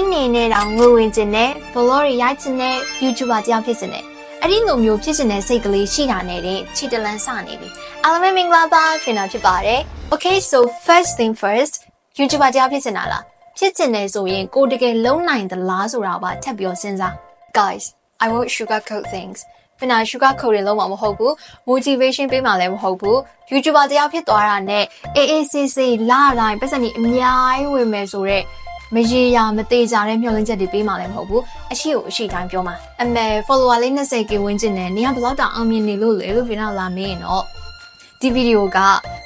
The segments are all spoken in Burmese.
အိတ်နေနဲ့တောင်ငွေဝင်ကျင်တဲ့ vlog တွေရိုက်ချင်တဲ့ YouTuber တယောက်ဖြစ်စင်တယ်အဲ့ဒီလိုမျိုးဖြစ်စင်တဲ့စိတ်ကလေးရှိတာနဲ့တဲ့ခြေတလန်းစနေပြီအားလုံးပဲမင်္ဂလာပါခင်ဗျာဖြစ်ပါတယ် Okay so first thing first YouTuber တယောက်ဖြစ်စင်တာလားဖြစ်စင်တယ်ဆိုရင်ကိုတကယ်လုံးနိုင်သလားဆိုတာပါထပ်ပြီးတော့စဉ်းစား guys I won't sugarcoat things ဖင်နာ sugar coat တွေလုံးဝမဟုတ်ဘူး motivation ပေးမှလည်းမဟုတ်ဘူး YouTuber တယောက်ဖြစ်သွားတာနဲ့ AACC လာတိုင်းပတ်စံကြီးအများကြီးဝင်မယ်ဆိုတော့ မရေရာမသေးကြတဲ့မျှော်လင့်ချက်တွေပေးမှလည်းမဟုတ်ဘူးအရှိကိုအရှိတိုင်းပြောမှာအမေ follower လေး 20k ဝန်းကျင်နဲ့နေရာဘယ်တော့တောင်အောင်မြင်နေလို့လေလို့ဖင်နာလာမင်းတော့ဒီဗီဒီယိုက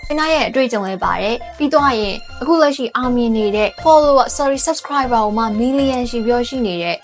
ဖင်နာရဲ့အတွေ့အကြုံလေးပါတယ်ပြီးတော့ရင်အခုလက်ရှိအောင်မြင်နေတဲ့ follower sorry subscriber ကိုမှ million ရှိပြောရှိနေတဲ့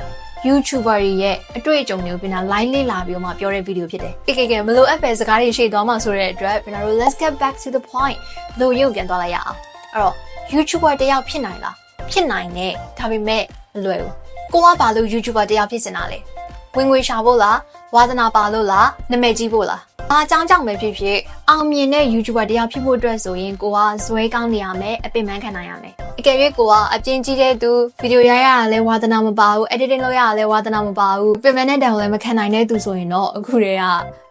YouTuber တွေရဲ့အတွေ့အကြုံတွေကိုပြန်လာ line လေးလာပြီးတော့မှပြောတဲ့ဗီဒီယိုဖြစ်တယ်။ကဲကဲကဲမလို့အပ်ပဲစကားတွေရှေ့သွားမှဆိုတဲ့အတွက်ပြန်လာတို့ let's get back to the point လို့ရုပ်ပြန်သွားလိုက်ရအောင်။အဲ့တော့ YouTuber တယောက်ဖြစ်နိုင်လား။ ဖြစ်နိုင်တယ်ဒါပေမဲ့မလွယ်ဘူး။ကိုကဘာလို့ YouTuber တယောက်ဖြစ်စင်တာလဲ။ဝင်ငွေရှာဖို့လား။ဝါသနာပါလို့လား။နာမည်ကြီးဖို့လား။အားအကြောင်းကြောင့်ပဲဖြစ်ဖြစ်အောင်မြင်တဲ့ YouTuber တယောက်ဖြစ်ဖို့အတွက်ဆိုရင်ကိုကဇွဲကောင်းနေရမယ်အပင်ပန်းခံနိုင်ရမယ်။အကယ်၍ကိုကအပြင်းကြီးတဲ့သူဗီဒီယိုရိုက်ရတာလဲဝါသနာမပါဘူး editing လုပ်ရတာလဲဝါသနာမပါဘူးပင်ပန်းတဲ့တန်ကိုလည်းမခံနိုင်တဲ့သူဆိုရင်တော့အခုတည်းက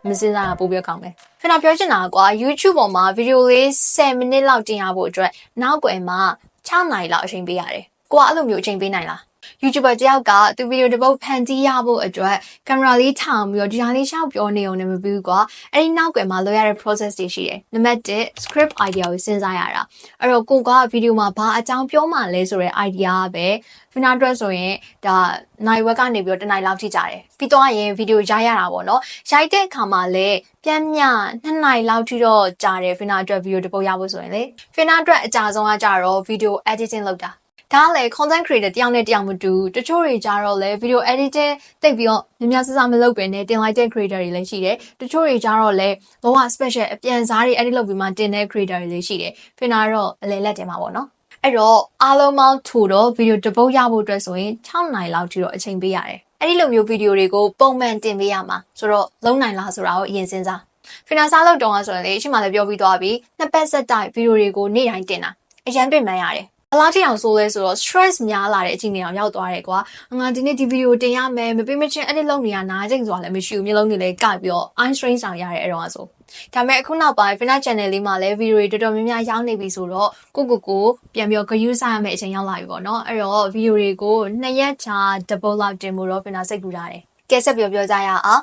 မစင်စားတာပိုပြီးကောင်းမယ်။ကျွန်တော်ပြောချင်တာကွာ YouTube ပေါ်မှာဗီဒီယိုလေး10မိနစ်လောက်တင်ရဖို့အတွက်နောက်ွယ်မှာ 6နာရီလောက်အချိန်ပေးရတယ်။ကိုကအဲ့လိုမျိုးအချိန်ပေးနိုင်လား။ YouTuber တယောက်ကသူဗီဒီယိုတစ်ပုတ်ဖန်တီးရဖို့အတွက်ကင်မရာလေးထောင်ပြီးတော့ဒီဟာလေးရှောက်ပြောနေအောင်လည်းမပြီးဘူးကွာအဲ့ဒီနောက်ကွယ်မှာလုပ်ရတဲ့ process တွေရှိတယ်နံပါတ်1 script idea ကိုစဉ်းစားရတာအဲ့တော့ကိုကဗီဒီယိုမှာဘာအကြောင်းပြောမှလဲဆိုတဲ့ idea ကပဲဖီနာအတွက်ဆိုရင်ဒါနိုင်ဝက်ကနေပြီးတော့တနိုင်လောက်ထိကြတယ်ပြီးတော့ရင်ဗီဒီယိုရိုက်ရတာပေါ့နော်ရိုက်တဲ့အခါမှာလည်းပြန်မြနှစ်နိုင်လောက်ထိတော့ကြာတယ်ဖီနာအတွက်ဗီဒီယိုတစ်ပုတ်ရဖို့ဆိုရင်လေဖီနာအတွက်အကြဆုံးကကြတော့ဗီဒီယို editing လုပ်တာ ဒါလည်း content creator တယောက်နဲ့တယောက်မတူတချို့တွေကြတော့လည်း video editing တိတ်ပြီးတော့များများဆဆမလုပ်ပင်နဲ့တင်လိုက်တဲ့ creator တွေလည်းရှိတယ်တချို့တွေကြတော့လည်းလောက special အပြန်စားတွေ edit လုပ်ပြီးမှတင်တဲ့ creator တွေလည်းရှိတယ်ဖင်နာတော့အလဲလက်တင်မှာပေါ့နော်အဲ့တော့အားလုံးပေါင်းထူတော့ video တစ်ပုတ်ရဖို့အတွက်ဆိုရင်6နိုင်လောက်ထိတော့အချိန်ပေးရတယ်အဲ့ဒီလိုမျိုး video တွေကိုပုံမှန်တင်ပေးရမှာဆိုတော့လုံးနိုင်လားဆိုတာကိုအရင်စဉ်းစားဖင်နာစားလောက်တုံးကဆိုရင်လေအရှိမလည်းပြောပြီးသွားပြီနှစ်ပတ်ဆက်တိုက် video တွေကိုနေ့တိုင်းတင်တာအရန်ပြင်မှန်းရတယ် အလားတိအောင်ဆိုလဲဆိုတော့ stress များလာတဲ့အချိန်တွေအောင်ရောက်သွားတယ်ကွာငါဒီနေ့ဒီဗီဒီယိုတင်ရမယ်မပေးမချင်း edit လုပ်နေရနားချိန်ဆိုတာလည်းမရှိဘူးမျိုးလုံးတွေလည်းကပြီးတော့ eye strain ဆောင်ရတယ်အဲ့တော့ဆိုဒါပေမဲ့အခုနောက်ပိုင်း Fina channel လေးမှာလည်းဗီဒီယိုတွေတော်တော်များများရောက်နေပြီဆိုတော့ကိုကိုကိုပြန်ပြီးတော့ gyu စားရမယ့်အချိန်ရောက်လာပြီပေါ့နော်အဲ့တော့ဗီဒီယိုတွေကိုနှစ်ရက်ချာ double လောက်တင်မှုတော့ Fina စိတ်ကူတာတယ်ကဲဆက်ပြောပြောကြရအောင်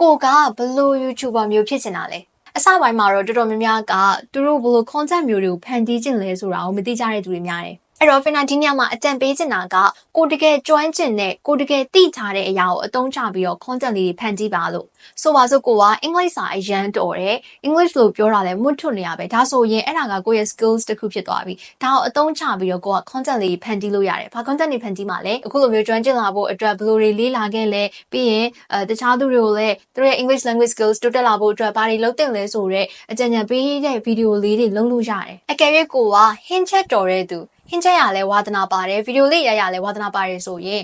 ကိုကဘလို့ YouTuber မျိုးဖြစ်နေတာလဲ အစပိုင်းမှာတော့တော်တော်များများကသူတို့ဘလို့ content မျိုးတွေကိုဖန်တီးခြင်းလဲဆိုတာကိုမသိကြတဲ့သူတွေများတယ် အဲ့တော့ဖင်နာဒီညမှာအတန်ပေးချင်တာကကိုတကယ်ကျွမ်းကျင်တဲ့ကိုတကယ်သိထားတဲ့အရာကိုအသုံးချပြီးတော့ content လေးတွေဖန်တီးပါလို့ဆိုပါစို့ကိုကအင်္ဂလိပ်စာအရန်တော်တယ် English လို့ပြောတာလည်းမွတ်ထွတ်နေရပဲဒါဆိုရင်အဲ့ဒါကကိုယ့်ရဲ့ skills တစ်ခုဖြစ်သွားပြီဒါကိုအသုံးချပြီးတော့ကိုက content လေးဖန်တီးလို့ရတယ်ဘာ content တွေဖန်တီးမှလဲအခုလိုမျိုးကျွမ်းကျင်လာဖို့အတွက်ဘယ်လိုတွေလေးလာခဲ့လဲပြီးရင်အဲတခြားသူတွေကိုလည်းသူတို့ရဲ့ English language skills တိုးတက်လာဖို့အတွက်ဘာတွေလုပ်တင်လဲဆိုတော့အကြံဉာဏ်ပေးတဲ့ဗီဒီယိုလေးတွေလုပ်လို့ရတယ်အကယ်၍ကိုက hint ချက်တော်တဲ့သူ ဟင်းချက်ရလဲဝါသနာပါတယ်ဗီဒီယိုလေးရရလဲဝါသနာပါတယ်ဆိုရင်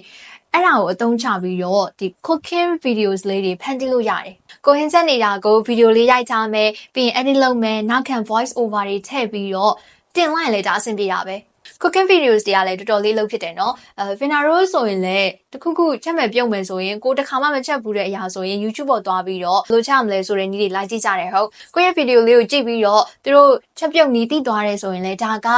အဲ့ဒါကိုအသုံးချပြီးတော့ဒီ cooking videos လေးတွေဖန်တီးလို့ရတယ်။ကိုဟင်းချက်နေတာကိုဗီဒီယိုလေးရိုက်ချမယ်ပြီးရင် edit လုပ်မယ်နောက်ခံ voice over တွေထည့်ပြီးတော့တင်လိုက်လဲဒါအဆင်ပြေတာပဲ။ cooking videos တွေကလည်းတော်တော်လေးလုပ်ဖြစ်တယ်နော်။အဲ Finaro ဆိုရင်လည်းတခုခုချက်မဲ့ပြုတ်မယ်ဆိုရင်ကိုတခါမှမချက်ဘူးတဲ့အရာဆိုရင် YouTube ပေါ်သွားပြီးတော့ဘယ်လိုချက်မလဲဆိုတဲ့နည်းတွေလိုက်ကြည့်ကြတယ်ဟုတ်။ကိုယ့်ရဲ့ video လေးကိုကြည့်ပြီးတော့သူတို့ချက်ပြုတ်နည်းသိသွားတယ်ဆိုရင်လည်းဒါက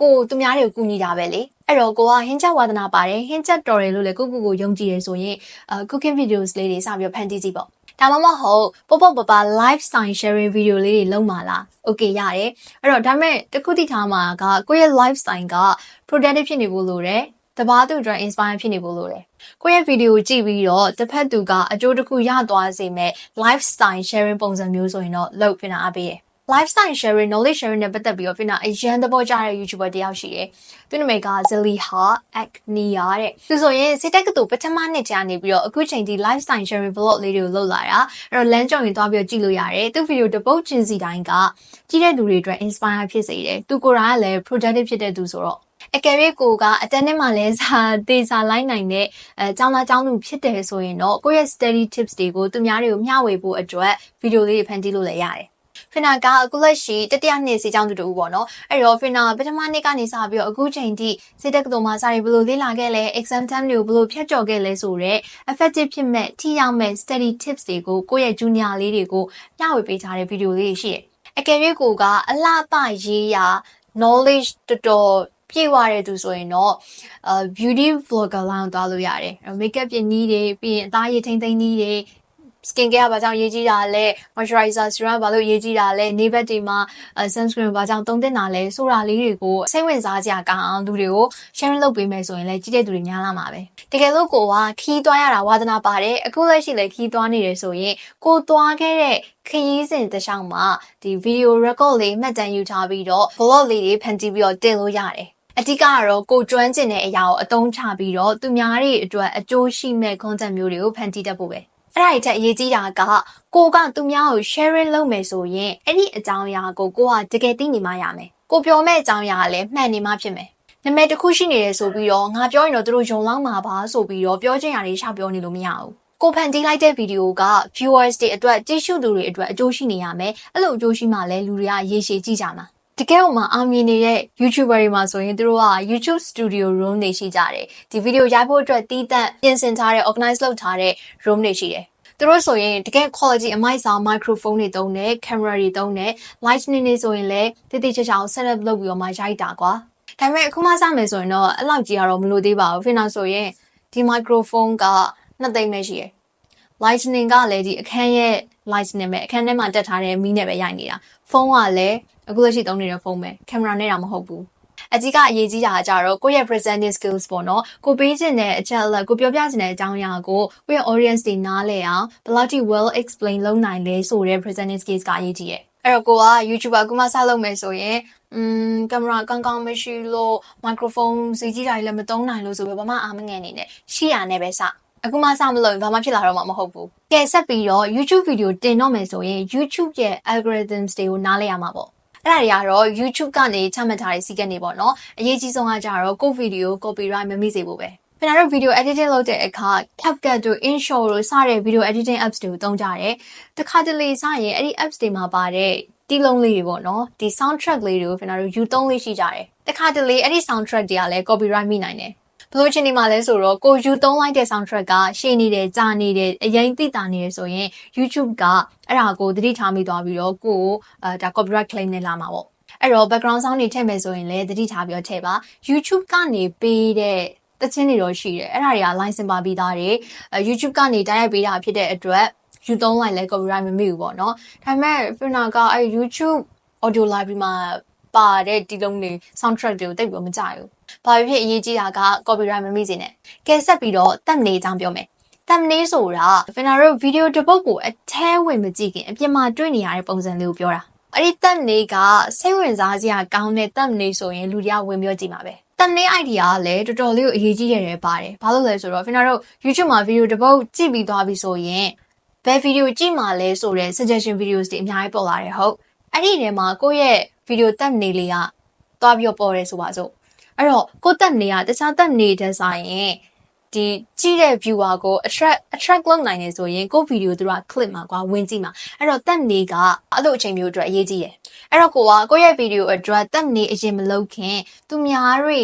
ကိုသူများတွေကိုကူညီတာပဲလေအဲ့တော့ကိုကဟင်းချက်ဝါသနာပါတယ်ဟင်းချက်တော်တယ်လို့လည်းကိုကိုကိုယုံကြည်ရဆိုရင်အာ cooking videos လေးတွေစပြီးဖန်တီးကြည့်ပေါ့ဒါမှမဟုတ်ပုတ်ပုတ်ပပ lifestyle sharing video လေးတွေလုပ်မှာလား okay ရတယ်အဲ့တော့ဒါပေမဲ့တခုတိထားမှာကကိုယ့်ရဲ့ lifestyle က productive ဖြစ်နေဖို့လိုတယ်တပားသူအတွက် inspire ဖြစ်နေဖို့လိုတယ်။ကိုယ့်ရဲ့ဗီဒီယိုကြည့်ပြီးတော့တစ်ဖက်သူကအကျိုးတစ်ခုရသွားစေမဲ့ lifestyle sharing ပုံစံမျိုးဆိုရင်တော့လုပ်ဖြစ်တာအပေးတယ်။ lifestyle sharing knowledge sharing နဲ့ပတ်သက်ပြီးတော့ဖြစ်နေအရန်သဘောကျတဲ့ YouTuber တယောက်ရှိတယ်။သူ့နာမည်က Ziliha Agnia တဲ့။သူဆိုရင်စိတ်တက်ကတူပထမနှစ်ကြာနေပြီးတော့အခုချိန်ထိ lifestyle sharing vlog လေးတွေကိုလုပ်လာတာ။အဲ့တော့လမ်းကြုံရင်သွားပြီးတော့ကြည့်လို့ရတယ်။သူ့ဗီဒီယိုတစ်ပုတ်ချင်းစီတိုင်းကကြည့်တဲ့လူတွေအတွက် inspire ဖြစ်စေတယ်။သူကိုယ်တိုင်ကလည်း productive ဖြစ်တဲ့သူဆိုတော့အကယ်၍ကိုကအတန်းထဲမှာလဲစာတေစာလိုက်နိုင်တဲ့အဲចောင်းသားចောင်းသူဖြစ်တယ်ဆိုရင်တော့ကိုယ့်ရဲ့ study tips တွေကိုသူများတွေကိုမျှဝေဖို့အတွက်ဗီဒီယိုလေးတွေဖန်တီးလို့လည်းရတယ်။ ဖင်နာကအခုလက်ရှိတတိယနှစ်စီကျောင်းသူတူပေါ့နော်အဲ့တော့ဖင်နာပထမနှစ်ကနေစပြီးတော့အခုချိန်ထိစိတ်တက္ကသိုလ်မှာစာရီဘယ်လိုလေ့လာခဲ့လဲ exam time တွေကိုဘယ်လိုဖြတ်ကျော်ခဲ့လဲဆိုတော့ effective ဖြစ်မဲ့ထိရောက်မဲ့ study tips တွေကိုကိုယ့်ရဲ့ junior လေးတွေကိုမျှဝေပေးထားတဲ့ဗီဒီယိုလေးရှိတယ်အကယ်၍ကိုကအလှပရေးရာ knowledge တော်တော်ပြည့်ဝတဲ့သူဆိုရင်တော့အာ beauty vlogger လောင်းသွားလို့ရတယ်။ makeup ပြင်နည်းတွေပြီးရင်အသားရည်ထိမ့်သိမ့်နည်းတွေ skin care ဘာကြောင့်ရေးကြည့်တာလဲ moisturizer serum ဘာလို့ရေးကြည့်တာလဲနေဘက်တွေမှာ sunscreen ဘာကြောင့်သုံးသင့်တာလဲဆိုတာလေးတွေကိုစိတ်ဝင်စားစရာကောင်းအောင်လူတွေကို share လုပ်ပေးမယ်ဆိုရင်လည်းကြည့်တဲ့သူတွေများလာမှာပဲတကယ်လို့ကိုကခီးသွားရတာဝါသနာပါတယ်အခုလက်ရှိလည်းခီးသွားနေတယ်ဆိုရင်ကိုသွားခဲ့တဲ့ခရီးစဉ်တစ်လျှောက်မှာဒီ video record လေးမှတ်တမ်းယူထားပြီးတော့ vlog လေးတွေဖန်တီးပြီးတော့တင်လို့ရတယ်အဓိကကတော့ကိုကျွမ်းကျင်တဲ့အရာကိုအသုံးချပြီးတော့သူများတွေအတွက်အကျိုးရှိမဲ့ content မျိုးတွေကိုဖန်တီးတတ်ဖို့ပဲ အဲ့ဒါအထက်အရေးကြီးတာကကိုကသူများကို sharing လုပ်မယ်ဆိုရင်အဲ့ဒီအကြောင်းအရာကိုကိုကတကယ်သိနေမှရမယ်ကိုပြောမဲ့အကြောင်းအရာကလည်းမှန်နေမှဖြစ်မယ်နာမည်တစ်ခုရှိနေတယ်ဆိုပြီးတော့ငါပြောရင်တော့သူတို့ယုံလောက်မှာပါဆိုပြီးတော့ပြောချင်ရတွေရှောက်ပြောနေလို့မရဘူးကိုဖန်တီးလိုက်တဲ့ဗီဒီယိုက viewers တွေအတွက်ကြည့်ရှုသူတွေအတွက်အကျိုးရှိနေရမယ်အဲ့လိုအကျိုးရှိမှလည်းလူတွေကရေရှည်ကြည့်ကြမှာတကယ်လို့မှအောင်မြင်နေတဲ့ YouTuber တွေမှာဆိုရင်သူတို့က YouTube Studio Room တွေရှိကြတယ်ဒီဗီဒီယိုရိုက်ဖို့အတွက်တီးတန့်ပြင်ဆင်ထားတဲ့ organize လုပ်ထားတဲ့ room တွေရှိတယ် သူတို့ဆိုရင်တကယ် quality အမိုက်ဆောင် microphone တွေသုံးတယ် camera တွေသုံးတယ် lightning တွေဆိုရင်လည်းတိတိကျကျ set up လုပ်ပြီးတော့မှရိုက်တာကွာဒါပေမဲ့အခုမှစမယ်ဆိုရင်တော့အဲ့လောက်ကြီးကတော့မလို့သေးပါဘူး final ဆိုရင်ဒီ microphone ကနှစ်သိန်းပဲရှိရယ် lightning ကလည်းဒီအခန်းရဲ့ lightning ပဲအခန်းထဲမှာတက်ထားတဲ့မီးနဲ့ပဲရိုက်နေတာဖုန်းကလည်းအခုလက်ရှိသုံးနေတဲ့ဖုန်းပဲ camera နဲ့တော့မဟုတ်ဘူး အကြီးကအရေးကြီးတာကကြတော့ကိုယ့်ရဲ့ presenting skills ပေါ့နော်ကိုပေးခြင်းတဲ့အချက်အလက်ကိုပြောပြခြင်းတဲ့အကြောင်းအရာကိုကိုယ့်ရဲ့ audience တွေနားလည်အောင်ဘယ်လောက်ထိ well explain လုပ်နိုင်လဲဆိုတဲ့ presenting skills ကအရေးကြီးရဲ့အဲ့တော့ကိုက YouTuber ကူမစလုပ်မယ်ဆိုရင်อืมကင်မရာကောင်းကောင်းမရှိလို့ microphone စီကြီးတာလည်းမသုံးနိုင်လို့ဆိုပြီးဘာမှအားမငယ်နေနဲ့ရှိရနဲ့ပဲစအခုမှစမလို့ဘာမှဖြစ်လာတော့မှမဟုတ်ဘူး။ကဲဆက်ပြီးတော့ YouTube video တင်တော့မယ်ဆိုရင် YouTube ရဲ့ algorithms တွေကိုနားလည်ရမှာပေါ့။ အဲ့ဒါတွေကတော့ YouTube ကနေချမှတ်ထားတဲ့စီးကက်နေပေါ့နော်။အရေးကြီးဆုံးကကြတော့ကိုယ့် video copyright မမိစေဖို့ပဲ။ကျွန်တော်တို့ video editing လုပ်တဲ့အခါ CapCut တို့ InShot တို့စတဲ့ video editing apps တွေကိုသုံးကြတယ်။တခါတလေစရင်အဲ့ဒီ apps တွေမှာပါတဲ့တီးလုံးလေးတွေပေါ့နော်ဒီ soundtrack လေးတွေကိုကျွန်တော်တို့ယူသုံးလေးရှိကြတယ်။တခါတလေအဲ့ဒီ soundtrack တွေကလည်း copyright မိနိုင်တယ် ဘလို့ချင်းဒီမှာလဲဆိုတော့ကိုယူသုံးလိုက်တဲ့ soundtrack ကရှေ့နေတယ်ကြာနေတယ်အရင်သိတာနေတယ်ဆိုရင် YouTube ကအဲ့ဒါကိုသတိထားမိသွားပြီးတော့ကိုကိုအဲဒါ copyright claim နဲ့လာမှာပေါ့အဲ့တော့ background sound တွေထည့်မယ်ဆိုရင်လည်းသတိထားပြီးတော့ထည့်ပါ YouTube ကနေပေးတဲ့တချင်းတွေတော့ရှိတယ်အဲ့ဒါတွေက license ပါပြီးသားတွေ YouTube ကနေတိုက်ရိုက်ပေးတာဖြစ်တဲ့အတွက်ယူသုံးလိုက်လဲ copyright မမိဘူးပေါ့နော်ဒါပေမဲ့ Fina ကအဲ့ YouTube audio library မှာပါတဲ့ဒီလုံးတွေ soundtrack တွေကိုတိတ်ပြီးမကြိုက်ဘူး။ ဘာဖြစ်ဖြစ်အရေးကြီးတာက copyright မမိစေနဲ့။ကဲဆက်ပြီးတော့တက်နေအကြောင်းပြောမယ်။ thumbnail ဆိုတာကျွန်တော်တို့ဗီဒီယိုတစ်ပုဒ်ကိုအထဲဝင်မကြည့်ခင်အပြင်မှာတွေ့နေရတဲ့ပုံစံလေးကိုပြောတာ။အဲ့ဒီ thumbnail ကစိတ်ဝင်စားစရာကောင်းတဲ့ thumbnail ဆိုရင်လူတွေကဝင်ပြောကြည့်မှာပဲ။ thumbnail idea ကလည်းတော်တော်လေးကိုအရေးကြီးရတယ်ပါတယ်။ဘာလို့လဲဆိုတော့ကျွန်တော်တို့ YouTube မှာဗီဒီယိုတစ်ပုဒ်ကြည့်ပြီးသွားပြီဆိုရင်ဘယ်ဗီဒီယိုကြည့်မှာလဲဆိုတဲ့ suggestion videos တွေအများကြီးပေါ်လာတယ်ဟုတ်။အဲ့ဒီထဲမှာကိုယ့်ရဲ့ဗီဒီယို thumbnail လေးကသွားပြီးပေါ်တယ်ဆိုပါစို့ အဲ့တော့ကိုတက်နေရတခြားတက်နေတဲ့ဆိုင်ရင်ဒီကြည့်တဲ့ viewer ကို attract attract လုပ်နိုင်နေဆိုရင်ကိုဗီဒီယိုသူတို့က click မှာကွာဝင်ကြည့်မှာအဲ့တော့တက်နေကအဲ့လိုအချိန်မျိုးအတွက်အရေးကြီးတယ်အဲ့တော့ကိုကကိုရဲ့ဗီဒီယိုအတွက်တက်နေအရင်မလုပ်ခင်သူများတွေ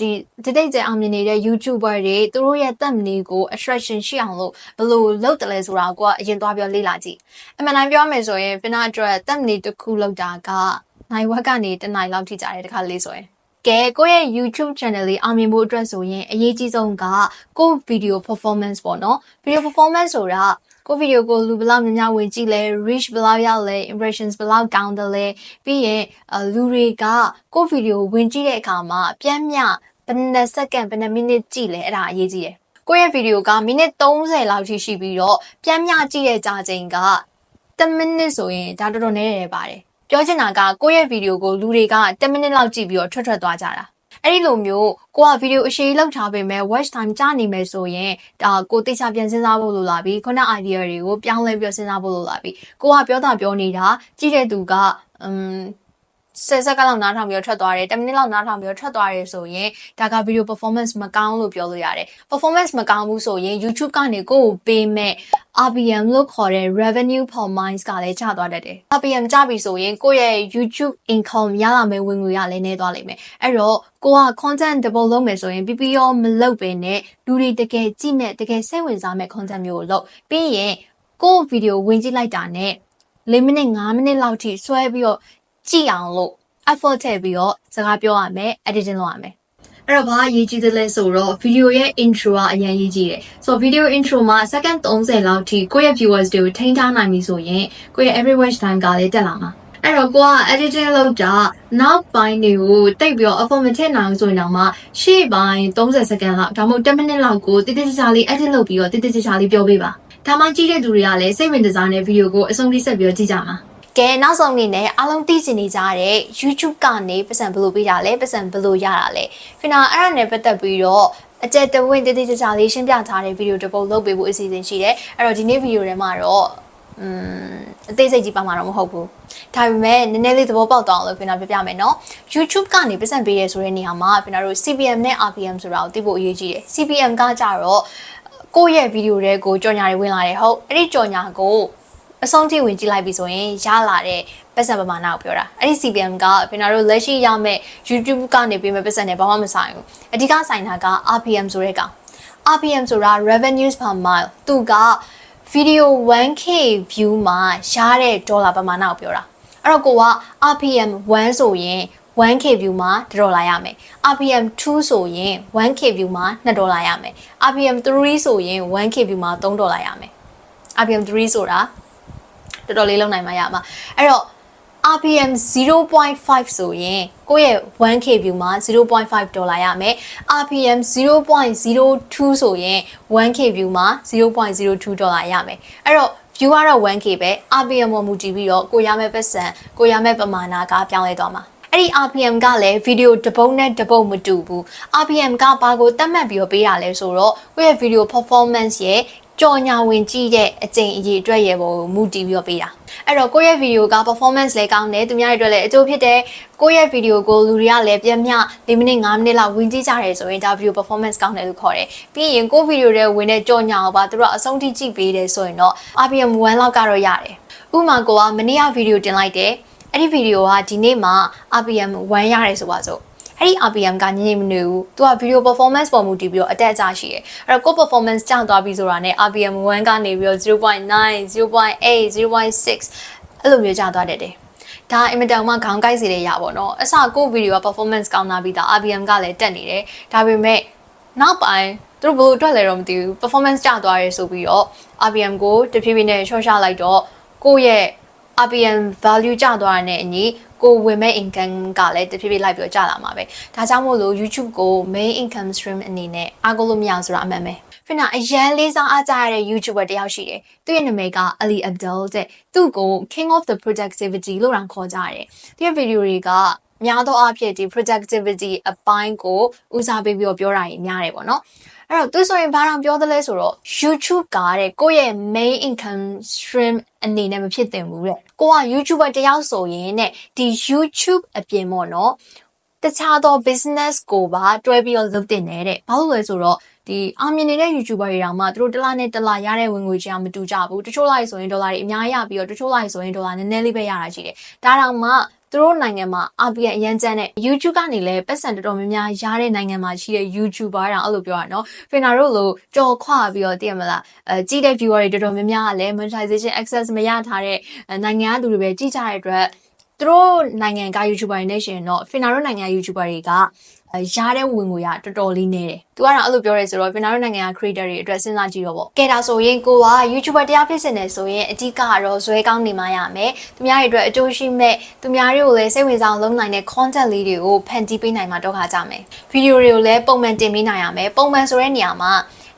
ဒီတတိတ်ကျအောင်မြင်နေတဲ့ YouTuber တွေသူတို့ရဲ့တက်မနေကို attraction ရှိအောင်လို့ဘယ်လိုလုပ်တယ်လဲဆိုတာကိုကအရင်သွားပြောလေ့လာကြည့်အမှန်တိုင်းပြောမယ်ဆိုရင် Fina အတွက်တက်မနေတစ်ခုလောက်တာကနိုင်ဝက်ကနေတနိုင်လောက်ထိကြတယ်တခါလေးဆိုရင် ကဲကိုယ့်ရဲ့ YouTube channel လေးအောင်မြင်ဖို့အတွက်ဆိုရင်အရေးကြီးဆုံးကကိုယ့် video performance ပေါ့နော် video performance ဆိုတာကိုဗီဒီယိုကိုလူဘယ်လောက်များများဝင်ကြည့်လဲ reach ဘယ်လောက်ရောက်လဲ impressions ဘယ်လောက်ကောင်းတယ်လဲပြီးရင်လူတွေကကိုဗီဒီယိုဝင်ကြည့်တဲ့အခါမှာပြင်းမြဘယ်နှစ်စက္ကန့်ဘယ်နှစ်မိနစ်ကြည့်လဲအဲ့ဒါအရေးကြီးတယ်ကိုယ့်ရဲ့ဗီဒီယိုကမိနစ်30လောက်ထိရှိပြီးတော့ပြင်းမြကြည့်တဲ့ကြာချိန်က10မိနစ်ဆိုရင်ဒါတော်တော်နည်းတယ်ပါတယ် ပြောချင်တာကကိုယ့်ရဲ့ဗီဒီယိုကိုလူတွေက10မိနစ်လောက်ကြည့်ပြီးတော့ထွက်ထွက်သွားကြတာအဲ့ဒီလိုမျိုးကိုကဗီဒီယိုအရှိလောက်ထားပေမဲ့ watch time ကြာနေမယ်ဆိုရင်ဒါကိုတိကျပြန်စဉ်းစားဖို့လိုလာပြီခုန idea တွေကိုပြောင်းလဲပြီးစဉ်းစားဖို့လိုလာပြီကိုကပြောတာပြောနေတာကြည့်တဲ့သူက um 10စက္ကန့်လောက်နားထောင်ပြီးတော့ထွက်သွားတယ်10မိနစ်လောက်နားထောင်ပြီးတော့ထွက်သွားတယ်ဆိုရင်ဒါက video performance မကောင်းလို့ပြောလို့ရတယ် performance မကောင်းဘူးဆိုရင် YouTube ကနေကိုယ့်ကိုပေးမဲ့ RPM လို့ခေါ်တဲ့ revenue per month ကလည်းကျသွားတတ်တယ် RPM ကျပြီဆိုရင်ကိုယ့်ရဲ့ YouTube income ရလာမယ့်ဝင်ငွေကလည်းနည်းသွားလိမ့်မယ်အဲ့တော့ကိုက content develop လုပ်မယ်ဆိုရင် PPO မလုပ်ဘဲနဲ့လူတွေတကယ်ကြည့်မဲ့တကယ်စိတ်ဝင်စားမဲ့ content မျိုးကိုလုပ်ပြီးရင်ကိုယ့် video ဝင်ကြည့်လိုက်တာနဲ့၄မိနစ်5မိနစ်လောက်ထိဆွဲပြီးတော့ ကြည့်အောင်လို့ effort ထည့်ပြီးတော့စကားပြောရမယ် editing လုပ်ရမယ်အဲ့တော့ဘာအရေးကြီးသလဲဆိုတော့ video ရဲ့ intro ကအရင်ရေးကြီးတယ်။ဆိုတော့ video intro မှာ second 30လောက်ထိကိုယ့်ရဲ့ viewers တွေကိုထိန်းထားနိုင်ပြီဆိုရင်ကိုယ့်ရဲ့ average watch time ကလည်းတက်လာမှာ။အဲ့တော့ကိုက editing လုပ်တာနောက်ပိုင်းတွေကိုတိတ်ပြီးတော့ effort မထည့်နိုင်ဘူးဆိုရင်တော့မှရှေ့ပိုင်း30စက္ကန့်လောက်ဒါမှမဟုတ်10မိနစ်လောက်ကိုတိတိကျကျလေး edit လုပ်ပြီးတော့တိတိကျကျလေးပြောပေးပါ။ဒါမှကြည့်တဲ့သူတွေကလည်းစိတ်ဝင်စားတဲ့ video ကိုအဆုံးထိဆက်ပြီးတော့ကြည့်ကြမှာ။ ကဲနောက်ဆုံးအနေနဲ့အားလုံးသိချင်နေကြတဲ့ YouTube ကနေပတ်စံဘယ်လိုပေးတာလဲပတ်စံဘယ်လိုရတာလဲခင်ဗျာအဲ့ဒါနဲ့ပတ်သက်ပြီးတော့အကျက်တဝင်းတည်တည်ကြကြလေးရှင်းပြထားတဲ့ဗီဒီယိုတစ်ပုဒ်လုပ်ပေးဖို့အစီအစဉ်ရှိတယ်အဲ့တော့ဒီနေ့ဗီဒီယိုထဲမှာတော့อืมအသေးစိတ်ကြီးပါမှာတော့မဟုတ်ဘူးဒါပေမဲ့နည်းနည်းလေးသဘောပေါက်သွားအောင်လို့ခင်ဗျာပြပြမယ်နော် YouTube ကနေပတ်စံပေးရဲဆိုတဲ့နေရာမှာခင်ဗျာတို့ CPM နဲ့ RPM ဆိုတာကိုသိဖို့အရေးကြီးတယ် CPM ကကြတော့ကိုယ့်ရဲ့ဗီဒီယိုတွေကိုကြော်ညာတွေဝင်လာတယ်ဟုတ်အဲ့ဒီကြော်ညာကို အဆုံးထိဝင်ကြည့်လိုက်ပြီဆိုရင်ရလာတဲ့ပတ်စံပမာဏကိုပြောတာအဲ့ဒီ CPM ကကျွန်တော်တို့လက်ရှိရမယ့် YouTube ကနေပေးမဲ့ပတ်စံနဲ့ဘာမှမဆိုင်ဘူးအဓိကဆိုင်တာက RPM ဆိုတဲ့ကောင် RPM ဆိုတာ revenues per mile သူက video 1k view မှာရတဲ့ဒေါ်လာပမာဏကိုပြောတာအဲ့တော့ကိုက RPM 1ဆိုရင် 1k view မှာ1ဒေါ်လာရမယ် RPM 2ဆိုရင် 1k view မှာ2ဒေါ်လာရမယ် RPM 3ဆိုရင် 1k view မှာ3ဒေါ်လာရမယ် RPM 3ဆိုတာ တော်တော်လေးလုံနိုင်မှရမှာအဲ့တော့ RPM 0.5ဆိုရင်ကိုယ့်ရဲ့ 1k view မှာ0.5ဒေါ်လာရမယ် RPM 0.02ဆိုရင် 1k view မှာ0.02ဒေါ်လာရမယ်အဲ့တော့ view ကတော့ 1k ပဲ RPM ပေါ်မူတည်ပြီးတော့ကိုရမယ့်ပတ်စံကိုရမယ့်ပမာဏကပြောင်းလဲသွားမှာအဲ့ဒီ RPM ကလည်းဗီဒီယိုတစ်ပုတ်နဲ့တစ်ပုတ်မတူဘူး RPM ကဘာကိုသတ်မှတ်ပြီးတော့ပေးရလဲဆိုတော့ကိုယ့်ရဲ့ဗီဒီယို performance ရဲ့ ကြော်ညာဝင်ကြည့်တဲ့အချိန်အရေးအတွက်ရဲ့ပေါ်ကိုမူတည်ပြီးတော့ပေးတာအဲ့တော့ကိုယ့်ရဲ့ဗီဒီယိုက performance လည်းကောင်းတယ်သူများတွေအတွက်လည်းအကျိုးဖြစ်တယ်ကိုယ့်ရဲ့ဗီဒီယိုကိုလူတွေကလည်းပြည့်မြ၄မိနစ်5မိနစ်လောက်ဝင်ကြည့်ကြတယ်ဆိုရင်ဒါဗီဒီယို performance ကောင်းတယ်လို့ခေါ်တယ်ပြီးရင်ကိုယ့်ဗီဒီယိုတွေဝင်တဲ့ကြော်ညာကိုပါသူတို့အဆုံးထိကြည့်ပေးတယ်ဆိုရင်တော့ RPM 1လောက်ကတော့ရတယ်ဥပမာကိုကမနေ့ကဗီဒီယိုတင်လိုက်တယ်အဲ့ဒီဗီဒီယိုကဒီနေ့မှ RPM 1ရတယ်ဆိုပါစို့ အဲ့ဒီ RPM ကညင်ညင်မနေဘူး။ तू က video performance ပေါ်မူတည်ပြီးတော့အတက်အကျရှိတယ်။အဲ့တော့ကို performance ကျသွားပြီဆိုတာနဲ့ RPM 1ကနေပြီးတော့0.9 0.8 0.6အဲ့လိုမျိုးကျသွားတတ်တယ်။ဒါအင်မတန်မှခေါင်းကိုက်စေတဲ့ရပါတော့။အစကိုဗီဒီယိုက performance ကောင်းလာပြီးသား RPM ကလည်းတက်နေတယ်။ဒါပေမဲ့နောက်ပိုင်းသူတို့ဘယ်လိုအတွက်လဲတော့မသိဘူး performance ကျသွားရဲဆိုပြီးတော့ RPM ကိုတဖြည်းဖြည်းနဲ့ရှော့ချလိုက်တော့ကိုယ့်ရဲ့ RPM value ကျသွားတဲ့အနေနဲ့ကိုဝင်မဲ့ income ကလည်းတဖြည်းဖြည်းလိုက်ပြီးကျလာမှာပဲဒါကြောင့်မို့လို့ YouTube ကို main income stream အနေနဲ့အားကိုးလို့မရဆိုတာအမှန်ပဲဖင်နာအရန်လေးစားအားကြရတဲ့ YouTuber တယောက်ရှိတယ်သူ့ရဲ့နာမည်က Ali Abdul တဲ့သူ့ကို King of the Productivity လို့တောင်ခေါ်ကြတယ်သူရဲ့ video တွေက များသောအားဖြင့်ဒီ productivity အပိုင်းကိုဦးစားပေးပြီးတော့ပြောတာကြီးများတယ်ပေါ့နော်အဲ့တော့သူဆိုရင်ဘာတောင်ပြောသလဲဆိုတော့ YouTube ကတဲ့ကိုယ့်ရဲ့ main income stream အနေနဲ့မဖြစ်သင့်ဘူးတဲ့ကိုက YouTuber တယောက်ဆိုရင်တဲ့ဒီ YouTube အပြင်ပေါ့နော်တခြားသော business ကိုပါတွဲပြီးတော့လုပ်တင်နေတဲ့ဘာလို့လဲဆိုတော့ဒီအောင်မြင်နေတဲ့ YouTuber တွေတောင်မှသူတို့တစ်လားနဲ့တစ်လားရတဲ့ဝင်ငွေချင်းမတူကြဘူးတချို့လိုက်ဆိုရင်ဒေါ်လာတွေအများကြီးရပြီးတော့တချို့လိုက်ဆိုရင်ဒေါ်လာနည်းနည်းလေးပဲရတာရှိတယ်ဒါတောင်မှ သူတို့နိုင်ငံမှာ RPM အရန်ကျန်းတဲ့ YouTube ကနေလည်းပတ်စံတော်တော်များများရတဲ့နိုင်ငံမှာရှိတဲ့ YouTuber တောင်အဲ့လိုပြောရနော်ဖင်နာတို့လိုကြော်ခွပြီးတော့သိရမလားအဲကြီးတဲ့ viewer တွေတော်တော်များများကလည်း monetization access မရထားတဲ့နိုင်ငံကသူတွေပဲကြည့်ကြတဲ့အတွက် သူတို့နိုင်ငံက YouTuber တွေနဲ့ရှင်တော့ဖင်နာတို့နိုင်ငံ YouTuber တွေကရတဲ့ဝင်ငွေကတော်တော်လေးနေတယ်။ तू ကတော့အဲ့လိုပြောရဲဆိုတော့ပြင်နာတို့နိုင်ငံက creator တွေအတွက်စဉ်းစားကြည့်တော့ပေါ့။ကဲဒါဆိုရင်ကိုက YouTuber တရားဖြစ်စင်နေဆိုရင်အဓိကတော့ဇွဲကောင်းနေမှရမယ်။သူများတွေအတွက်အကျိုးရှိမဲ့သူများတွေကိုလည်းစိတ်ဝင်စားအောင်လုပ်နိုင်တဲ့ content လေးတွေကိုဖန်တီးပေးနိုင်မှတော့ခါကြမယ်။ဗီဒီယိုတွေကိုလည်းပုံမှန်တင်ပေးနိုင်ရမယ်။ပုံမှန်ဆိုတဲ့နေရာမှာ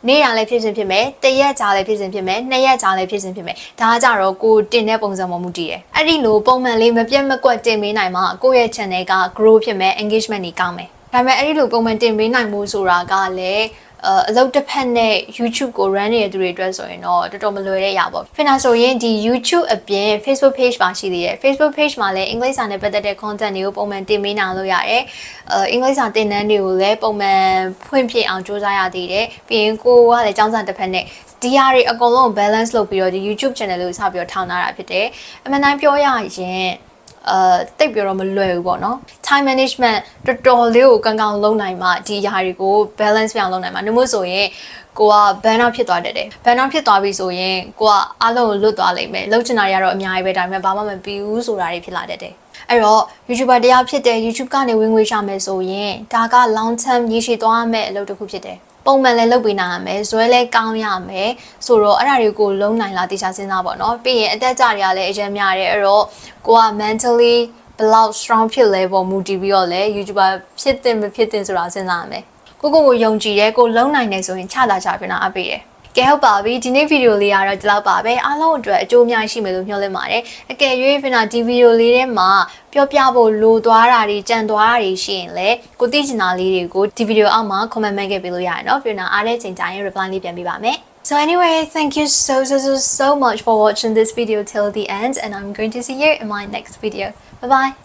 နေ့ရလည်းဖြစ်စဉ်ဖြစ်မယ်တရက်ကြာလည်းဖြစ်စဉ်ဖြစ်မယ်နှစ်ရက်ကြာလည်းဖြစ်စဉ်ဖြစ်မယ်ဒါကကြတော့ကိုတင်တဲ့ပုံစံပေါ်မူတည်တယ်အဲ့ဒီလိုပုံမှန်လေးမပြတ်မကွက်တင်ပေးနိုင်မှကိုယ့်ရဲ့ channel က grow ဖြစ်မယ် engagement တွေကောင်းမယ်ဒါပေမဲ့အဲ့ဒီလိုပုံမှန်တင်ပေးနိုင်မှုဆိုတာကလည်း အအလုပ်တစ်ဖက်နဲ့ YouTube ကို run နေတဲ့သူတွေအတွက်ဆိုရင်တော့တော်တော်မလွယ်တဲ့အရာပေါ့ဖင်နာဆိုရင်ဒီ YouTube အပြင် Facebook page မှာရှိသေးတယ် Facebook page မှာလည်းအင်္ဂလိပ်စာနဲ့ပတ်သက်တဲ့ content တွေကိုပုံမှန်တင်ပေးနိုင်လို့ရတယ်အဲအင်္ဂလိပ်စာသင်တန်းတွေကိုလည်းပုံမှန်ဖွင့်ပြအောင်စူးစမ်းရသေးတယ်ပြီးရင်ကိုကလည်းចောင်းစာတစ်ဖက်နဲ့ဒီဟာတွေအကုန်လုံး balance လုပ်ပြီးတော့ဒီ YouTube channel လေးကိုစပြီးတော့ထောင်ထားတာဖြစ်တယ်အမှန်တမ်းပြောရရင် အာတိတ်ပြောတော့မလွယ်ဘူးပေါ့နော် time management တော်တော်လေးကိုကောင်းကောင်းလုပ်နိုင်မှဒီအရာတွေကို balance ပြောင်းလုပ်နိုင်မှာနှမို့ဆိုရင်ကိုက burn out ဖြစ်သွားတတ်တယ် burn out ဖြစ်သွားပြီဆိုရင်ကိုကအားလုံးကိုလွတ်သွားလိမ့်မယ်လှုပ်ချင်တာတွေကတော့အများကြီးပဲဒါပေမဲ့ဘာမှမပြီးဘူးဆိုတာတွေဖြစ်လာတတ်တယ်အဲ့တော့ YouTuber တရားဖြစ်တဲ့ YouTube ကနေဝင်ငွေရှာမယ်ဆိုရင်ဒါက long term ရည်ရှိသွားမယ့်အလုပ်တစ်ခုဖြစ်တယ် ပုံမှန်လည်းလုပ်ပေးနိုင်ရမယ်ဇွဲလဲကောင်းရမယ်ဆိုတော့အဲ့ဒါတွေကိုလုံးနိုင်လားတေချာစဉ်းစားပါတော့ပြီးရင်အတက်ကြတွေကလည်းအရင်များတယ်အဲ့တော့ကိုက mentally ဘယ်လောက် strong ဖြစ်လဲပုံမူတည်ပြီးတော့လဲ YouTuber ဖြစ်တင်မဖြစ်တင်ဆိုတာစဉ်းစားရမယ်ကိုကိုကိုယုံကြည်တယ်ကိုလုံးနိုင်တယ်ဆိုရင်ချတာချပြနာအပ်ပေးတယ် ကဲဟုတ်ပါပြီဒီနေ့ဗီဒီယိုလေးကတော့ဒီလောက်ပါပဲအားလုံးအတွက်အကျိုးအများကြီးရှိမယ်လို့မျှော်လင့်ပါတယ်အကယ်၍ဖင်တာဒီဗီဒီယိုလေးထဲမှာပြောပြဖို့လိုသွားတာတွေကြံသွားတာတွေရှိရင်လည်းကိုသိချင်တာလေးတွေကိုဒီဗီဒီယိုအောက်မှာ comment မှတ်ခဲ့ပေးလို့ရတယ်เนาะပြီးတော့အားတဲ့ချိန်ကျရင် reply လေးပြန်ပေးပါမယ် So anyway, thank you so so so so much for watching this video till the end and I'm going to see you in my next video. Bye bye.